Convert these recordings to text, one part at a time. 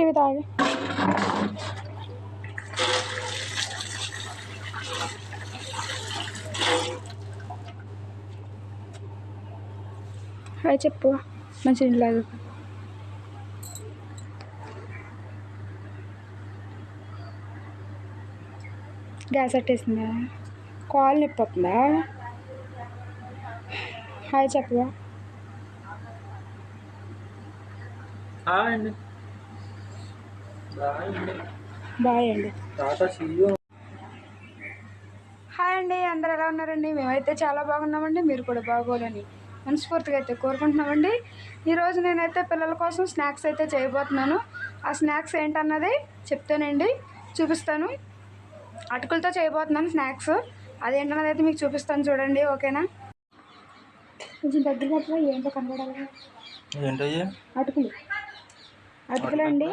First ఇవి తాగి hi చెప్పు మంచి లేదు గ్యాస్ అట్టేసిందా కాల్ నొప్పి వస్తుందా హాయ్ చెప్పవా హాయ్ అండి బాయ్ అండి. హాయ్ అండి అందరు ఎలా ఉన్నారండి? మేమైతే చాలా బాగున్నామండి మీరు కూడా బాగోవాలని మనస్ఫూర్తిగా అయితే కోరుకుంటున్నామండి. ఈరోజు నేనైతే పిల్లల కోసం స్నాక్స్ అయితే చేయబోతున్నాను. ఆ స్నాక్స్ ఏంటన్నది చెప్తానండి చూపిస్తాను. అటుకులతో చేయబోతున్నాను స్నాక్స్. అదేంటన్నది అయితే మీకు చూపిస్తాను చూడండి ఓకేనా? కొంచెం దగ్గర ఏంటో కనబడాలి. అటుకులు. అటుకులు. అండి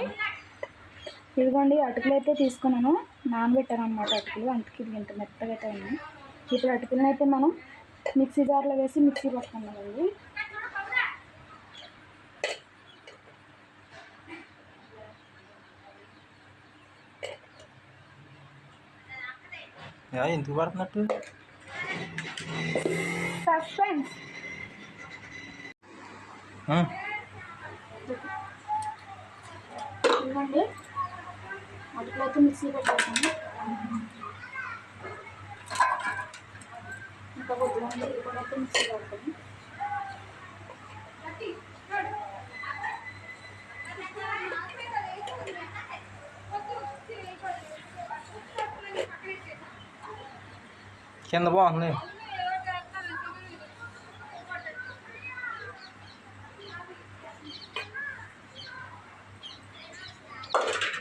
ఇదిగోండి అటుకులు అయితే తీసుకున్నాను. నానబెట్టాను అనమాట అటుకులు. అందుకే ఇది ఇంత మెత్తగా అయితే ఉన్నాయి ఇప్పుడు అటుకులను అయితే మనం మిక్సీ జార్లో వేసి మిక్సీ పట్టుకున్నామండి ఎందుకు పడుతున్నట్టు? సస్పెన్స్ ఆ, ఇదిగోండి అటుకులు అయితే మిక్సీ పెట్టేసాను ఇంకా కొద్దిగా ఇది కూడా అయితే మిక్సీ పడతాను కింద బాగుంది.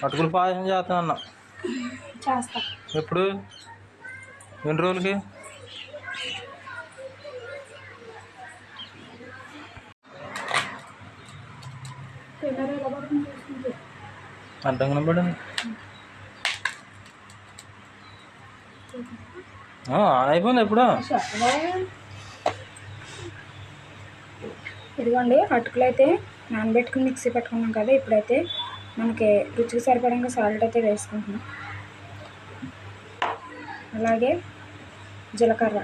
అటుకులు పాయసం చేస్తాను అన్న చేస్తా. ఎప్పుడు? ఎన్ని రోజులకి? కనబడింది ఆ, అయిపోయింది ఎప్పుడు? ఇదిగోండి అటుకులు అయితే నానబెట్టుకుని మిక్సీ పట్టుకున్నాం కదా ఇప్పుడైతే. మనకి రుచికి సరిపడంగా సాల్ట్ అయితే వేసుకుంటున్నాం. అలాగే జీలకర్ర.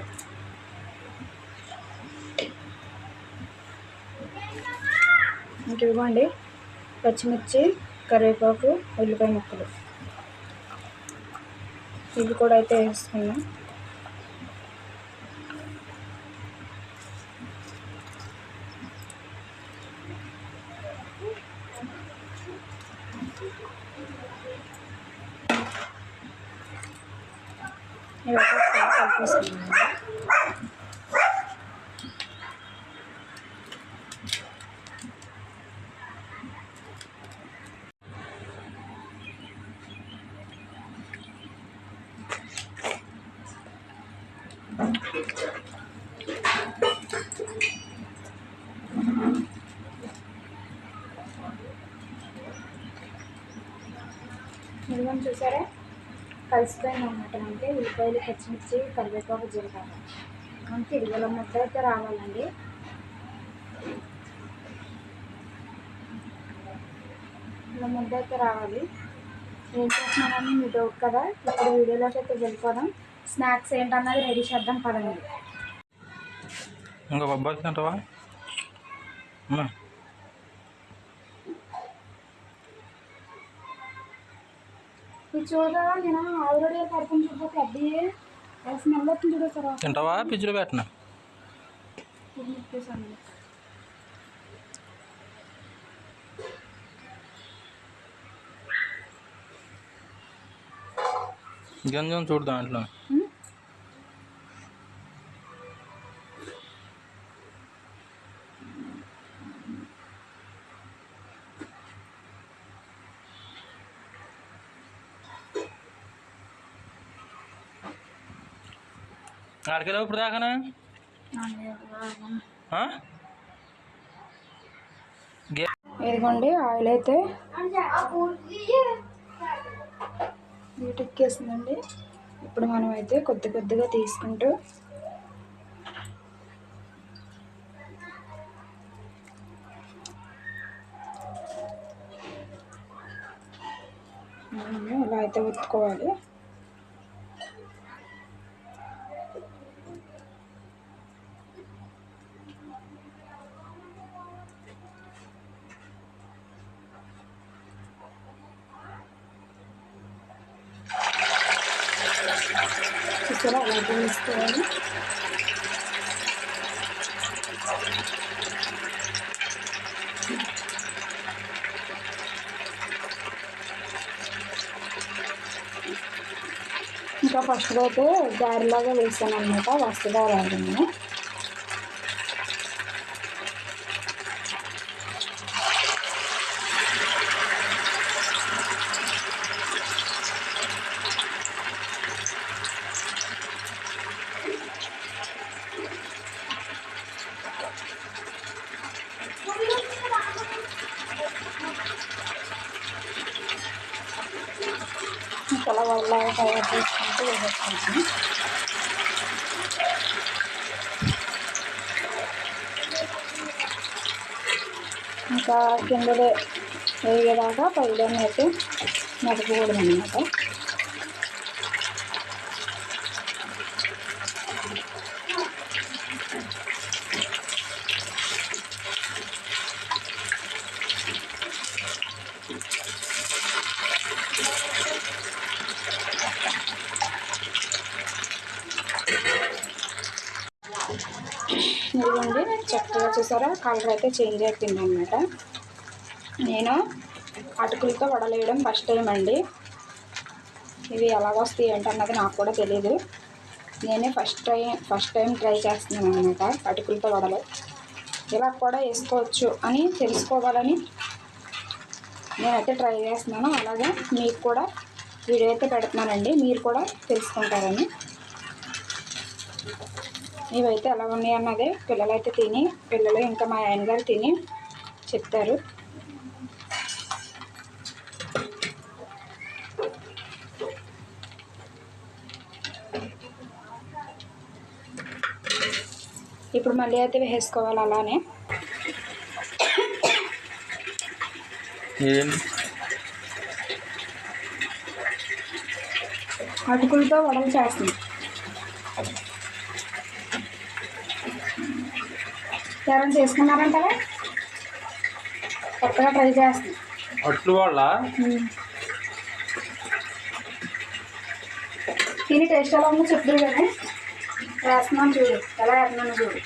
ఇంకా ఇవ్వండి పచ్చిమిర్చి కరివేపాకు ఉల్లిపాయ ముక్కలు. ఇవి కూడా అయితే వేసుకున్నాం. మినిమం చూసారా? కలిసిపోయింది అనమాట అంటే ఉల్లిపాయలు పచ్చిమిర్చి కరివేపాకు జీలకర్ర. మనకి ఇదిగోల ముద్ద అయితే రావాలండి. ఇలా ముద్ద అయితే రావాలి. ఏం చేస్తున్నానని మీ డౌట్ కదా ఇప్పుడు వీడియోలోకి అయితే వెళ్ళిపోదాం. స్నాక్స్ ఏంటన్నది రెడీ చేద్దాం పదండి. ఇంకా బొబ్బాయి తింటావా? చూడగా నేను ఆల్రెడీ పడుకుని చూడకపోతే అది స్మెల్ వస్తుంది చూడ సార్ తింటావా? పిజ్జులు పెట్టినా? గంజం చూడు దాంట్లో ఆడికెళ్ళావు ఇప్పుడు దాకానా? ఇదిగోండి ఆయిల్ అయితే వీటెక్కేసిందండి ఇప్పుడు మనం అయితే కొద్ది కొద్దిగా తీసుకుంటూ ఇలా అయితే ఉత్తుకోవాలి చూసారా అలా వేసుకోవాలి ఇంకా ఫస్ట్ అయితే గారెలాగా వేసాను అనమాట వస్తుగా రాదు నేను అలా వాళ్ళలాగా తయారు చేసుకుంటూ వేసేసుకుంటాను ఇంకా కిందలో వేయదాకా పైలోనే అయితే నడపకూడదు అనమాట ఇదిగోండి చక్కగా చూసారా? కలర్ అయితే చేంజ్ అయిపోయింది అనమాట నేను అటుకులతో వడలేయడం ఫస్ట్ టైం అండి. ఇవి ఎలాగ వస్తాయి ఏంటన్నది నాకు కూడా తెలియదు నేనే first time first time try చేస్తున్నాను అనమాట అటుకులతో వడలు. ఇలా కూడా వేసుకోవచ్చు అని తెలుసుకోవాలని నేనైతే ట్రై చేస్తున్నాను. అలాగే మీకు కూడా వీడియో అయితే పెడుతున్నానండి. మీరు కూడా తెలుసుకుంటారని. ఇవైతే ఎలా ఉన్నాయి అన్నది పిల్లలు అయితే తిని పిల్లలు ఇంకా మా ఆయన గారు తిని చెప్తారు. ఇప్పుడు మళ్ళీ అయితే వేసుకోవాలి అలానే. అటుకులతో వడలు చేస్తుంది. ఎవరైనా చేసుకున్నారంటారా కొత్తగా ట్రై చేస్తుంది అట్లు వాళ్ళ? తిని టేస్ట్ ఎలా ఉందో చెప్తారు కానీ వేస్తున్నాను చూడు ఎలా వేస్తున్నాను చూడు.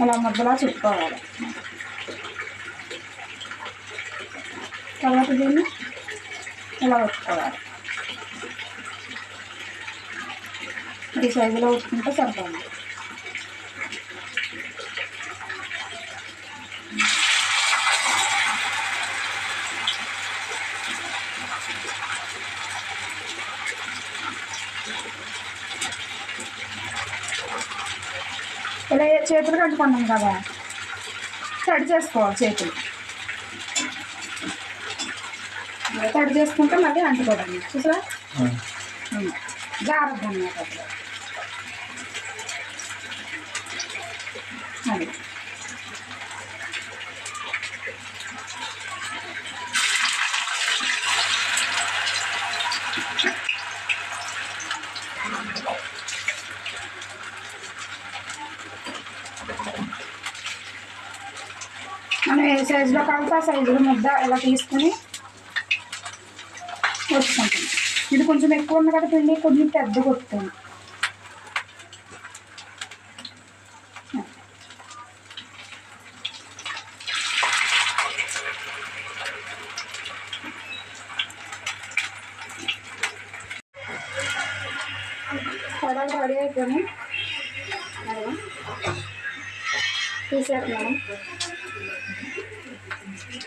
ఇలా ముద్దలా చుట్టుకోవాలి తర్వాత దీన్ని ఇలా ఉట్టుకోవాలి ఈ సైజులో ఉట్టుకుంటే సరిపోతుంది ఇలా చేతులు కట్టుకున్నాం కదా తడి చేసుకోవాలి చేతులు. తడి చేసుకుంటే మళ్ళీ అంటుకోవడం చూసా జాగ్రత్త అన్నమాట అప్పుడు. అది మనం ఏ సైజులో కావాలంటే ఆ సైజులో ముద్ద ఇలా తీసుకుని వచ్చుకుంటాం ఇది కొంచెం ఎక్కువ ఉంది కదా పిండి కొంచెం పెద్ద కొట్టుకోండి. వడలు రెడీ అయిపోయి తీసేస్తున్నాను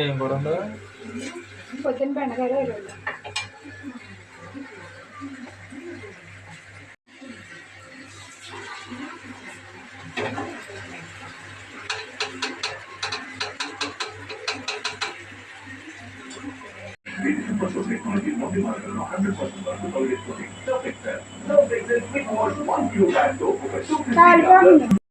ఏం కూడా ఉందా పొద్దున్న బెండకాయలు ఈరోజు కాలిపోయింది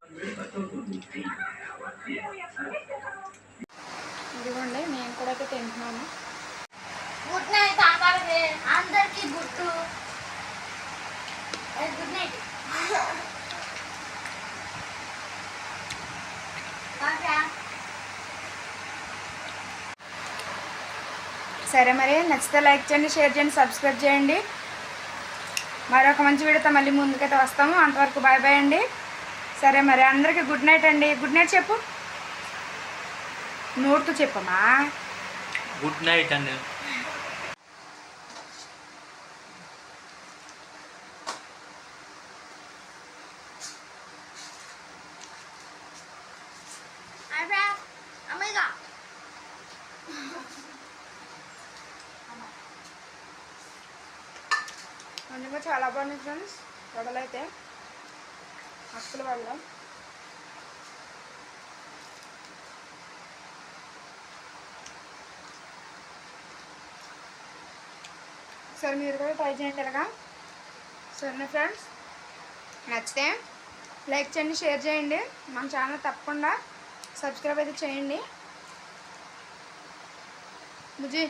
అందరికి గుడ్డు గుడ్ నైట్. సరే మరి నచ్చితే లైక్ చేయండి షేర్ చేయండి సబ్స్క్రైబ్ చేయండి. మరొక మంచి వీడియోతో మళ్ళీ ముందుకైతే వస్తాము. అంతవరకు బాయ్ బాయ్ అండి. సరే మరి అందరికీ గుడ్ నైట్ అండి. గుడ్ నైట్ చెప్పు. నోటుతో చెప్పమ్మా. గుడ్ నైట్ అండి. అందుకే చాలా బాగుంది ఫ్రెండ్స్ వడలైతే అసలు వల్ల సరే మీరు కూడా ట్రై చేయండి ఇలాగా. సరే ఫ్రెండ్స్ నచ్చితే లైక్ చేయండి షేర్ చేయండి. మన ఛానల్ తప్పకుండా సబ్స్క్రైబ్ అయితే చేయండి. ముజీ